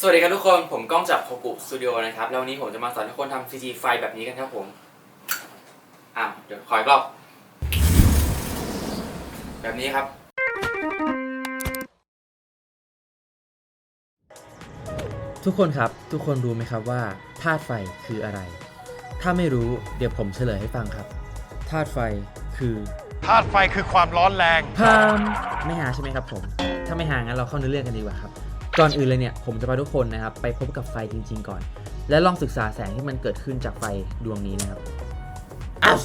สวัสดีครับทุกคน ผมก้องจากโคกุสตูดิโอนะครับ แล้ววันนี้ผมจะมาสอนทุกคนทำ CG ไฟล์แบบนี้กันครับผม อะ เดี๋ยวขออีกรอบ แบบนี้ครับ ทุกคนครับ ทุกคนรู้ไหมครับว่าธาตุไฟคืออะไร ถ้าไม่รู้เดี๋ยวผมเฉลยให้ฟังครับ ธาตุไฟคือธาตุไฟคือความร้อนแรงพามไม่หาใช่ไหมครับผม ถ้าไม่หางั้นเราเข้าเนื้อเรื่องกันดีกว่าครับ ก่อนอื่นเลยเนี่ยผมจะพาทุกคนนะครับไปพบกับไฟจริง ๆ ก่อน และลองศึกษาแสงที่มันเกิดขึ้นจากไฟดวงนี้นะครับอ้าว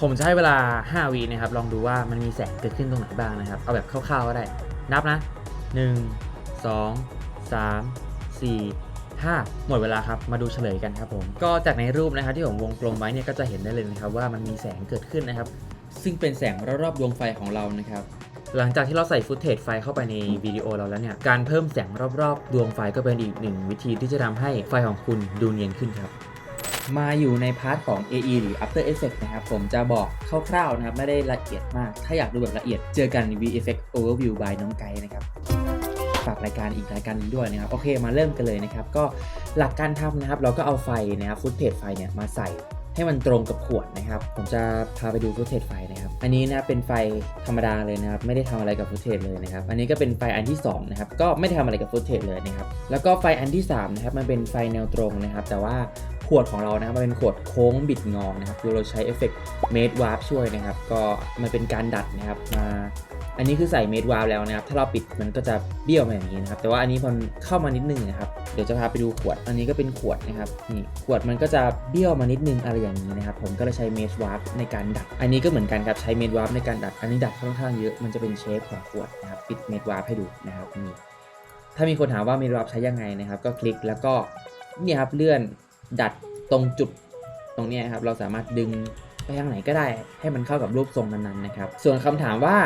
ผมจะให้เวลา 5วินะครับลองดูว่ามันมีแสงเกิดขึ้นตรงไหนบ้างนะครับ เอาแบบคร่าวๆก็ได้ นับนะ 1 2 3 4 5หมดเวลาครับ มาดูเฉลยกันครับผม ก็จากในรูปนะครับที่ผมวงกลมไว้เนี่ยก็จะเห็นได้เลยนะครับว่ามันมีแสงเกิดขึ้นนะครับ ซึ่งเป็นแสงรอบๆดวงไฟของเรานะครับ หลังจากที่เราใส่ฟุตเทจไฟเข้าไปในวิดีโอเราแล้วเนี่ย การเพิ่มแสงรอบๆ ดวงไฟก็เป็นอีกหนึ่งวิธีที่จะทำให้ไฟของคุณดูเนียนขึ้นครับ มาอยู่ในพาร์ทของ AE หรือ After Effects นะครับ ผมจะบอกคร่าวๆนะครับ ไม่ได้ละเอียดมาก ถ้าอยากดูแบบละเอียดเจอกัน VFX Overview by น้องไกด์นะครับฝากรายการอีกรายการหนึงด้วยนะครับ โอเคมาเริ่มกันเลยนะครับ ก็หลักการทำนะครับ เราก็เอาไฟนะครับฟุตเทจไฟเนี่ยมาใส่ ให้มันตรงกับขวดนะครับ ผมจะพาไปดูฟุตเทจไฟนะครับ อันนี้นะเป็นไฟธรรมดาเลยนะครับ ไม่ได้ทำอะไรกับฟุตเทจเลยนะครับ อันนี้ก็เป็นไฟอันที่สองนะครับ ก็ไม่ได้ทำอะไรกับฟุตเทจเลยนะครับ แล้วก็ไฟอันที่สามนะครับ มันเป็นไฟแนวตรงนะครับ แต่ว่าขวดของเรานะครับมันเป็นขวดโค้งบิดงอนะครับ คือเราใช้เอฟเฟกต์เมดวาร์ปช่วยนะครับ ก็มันเป็นการดัดนะครับมาอันนี้คือใส่เมดวาล์วแล้วนะครับ ถ้าเราปิดมันก็จะเบี้ยวมาอย่างนี้นะครับ แต่ว่าอันนี้พอเข้ามานิดนึงนะครับ เดี๋ยวจะพาไปดูขวด อันนี้ก็เป็นขวดนะครับ นี่ขวดมันก็จะเบี้ยวมานิดนึงอะไรอย่างนี้นะครับ ผมก็เลยใช้เมดวาร์ปในการดัด อันนี้ก็เหมือนกันครับ ใช้เมดวาร์ปในการดัด อันนี้ดัดค่อนข้างเยอะ มันจะเป็นเชฟของขวดนะครับ ปิดเมดวาร์ปให้ดูนะครับ นี่ ถ้ามีคนถามว่าเมดวาร์ปใช้ยังไงนะครับ ก็คลิกแล้วก็ นี่ครับ เลื่อนดัดตรงจุดตรงนี้ครับ เราสามารถดึงไปทางไหนก็ได้ให้มันเข้ากับรูปทรงนั้นๆนะครับ ส่วนคำถามว่า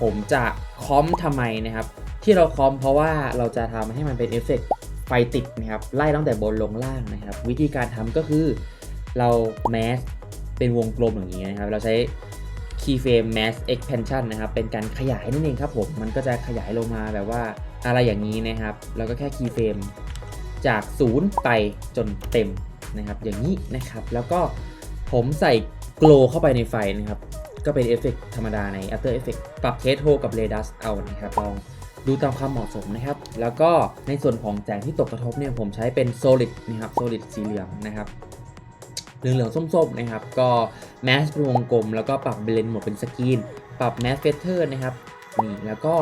ผมจะคอมทำไมนะครับ ที่เราคอมเพราะว่าเราจะทำให้มันเป็นเอฟเฟกต์ ไฟติดนะครับไล่ตั้งแต่บนลงล่างนะครับ วิธีการทำก็คือเราแมสเป็นวงกลมอย่างนี้นะครับ เราใช้ keyframe mask expansion นะครับ เป็นการขยายนั่นเองครับผม มันก็จะขยายลงมาแบบว่าอะไรอย่างนี้นะครับ แล้วก็แค่ keyframe จากศูนย์ไปจนเต็มนะครับ อย่างนี้นะครับ แล้วก็ผมใส่โกลเข้าไปในไฟนะครับ ก็เป็นเอฟเฟกต์ธรรมดาใน After Effects ปรับเทสโทกับ Redux เอานะครับลอง ดูตามความเหมาะสมนะครับ แล้วก็ในส่วนของแสงที่ตกกระทบเนี่ยผมใช้เป็น Solid นะครับ Solid สีเหลืองนะครับเหลืองๆส้มๆนะครับ ก็ Mask เป็นวงกลม แล้วก็ปรับ Blend หมดเป็นสกรีน ปรับ Mask Feather นะครับนี่แล้วก็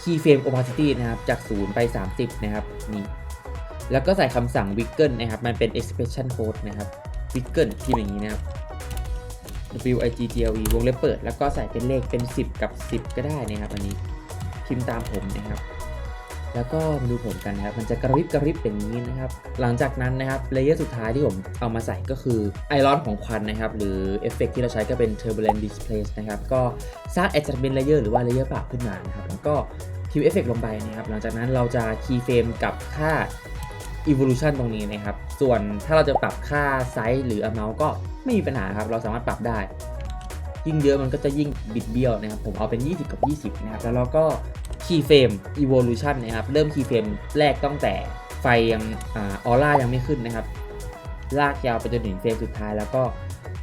Keyframe Opacity นะครับจาก 0 ไป 30 นะครับนี่แล้วก็ใส่คำสั่ง Wiggle นะครับ มันเป็น expression code นะครับ Wiggle ที่อย่างนี้นะครับ W I G G L E วงเล็บเปิด แล้วก็ใส่เป็นเลขเป็น 10 กับ 10 ก็ได้นะครับอันนี้ พิมพ์ตามผมนะครับ แล้วก็ดูผมกันนะครับ มันจะกระริบกระริบอย่างนี้นะครับ หลังจากนั้นนะครับเลเยอร์สุดท้ายที่ผมเอามาใส่ก็คือไอรอนของควันนะครับ หรือเอฟเฟกที่เราใช้ก็เป็น turbulent displace นะครับ ก็สร้าง adjustment layer หรือว่าเลเยอร์ปรับขึ้นมานะครับ แล้วก็พิมพ์เอฟเฟกลงไปนะครับ หลังจากนั้นเราจะ keyframe กับค่า evolution ตรงนี้นะครับ ส่วนถ้าเราจะปรับค่าไซส์หรือ amount ก็ไม่มีปัญหาครับ เราสามารถปรับได้ ยิ่งเยอะมันก็จะยิ่งบิดเบี้ยวนะครับ ผมเอาเป็น 20 กับ 20 นะครับ แล้วเราก็ keyframe evolution นะครับ เริ่ม keyframe แรกตั้งแต่ไฟยังออร่ายังไม่ขึ้นนะครับ ลากยาวไปจนถึงเฟรมสุดท้าย แล้วก็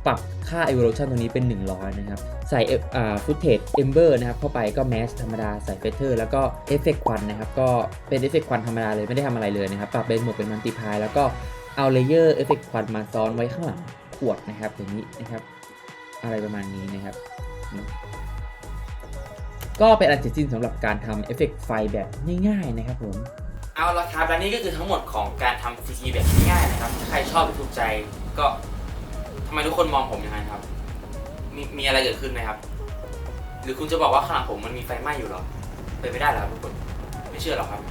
ปรับค่า evolution ตรงนี้เป็น 100 นะครับ ใส่อ่า footage ember นะครับ เข้าไปก็ mask ธรรมดาใส่ feather แล้วก็ effect ควันนะครับ ก็เป็น effect ควันธรรมดาเลยไม่ได้ทำอะไรเลยนะครับ ปรับเป็นโหมดเป็น multiply แล้วก็เอา layer effect ควันมาซ้อนไว้ข้างหลังขวดนะครับอย่างนี้นะครับ อะไรประมาณนี้นะครับ ก็เป็นอันเสร็จสิ้นสำหรับการทำเอฟเฟกต์ไฟแบบง่ายๆนะครับผมเอาละครับและนี่ก็คือทั้งหมดของการทำ CG แบบง่ายๆนะครับ ถ้าใครชอบหรือถูกใจก็ทำไมทุกคนมองผมอย่างนั้นครับ มีมีอะไรเกิดขึ้นไหมครับ หรือคุณจะบอกว่าข้างหลังผมมันมีไฟไหม้อยู่หรอเป็นไม่ได้หรอครับทุกคน ไม่เชื่อหรอกครับ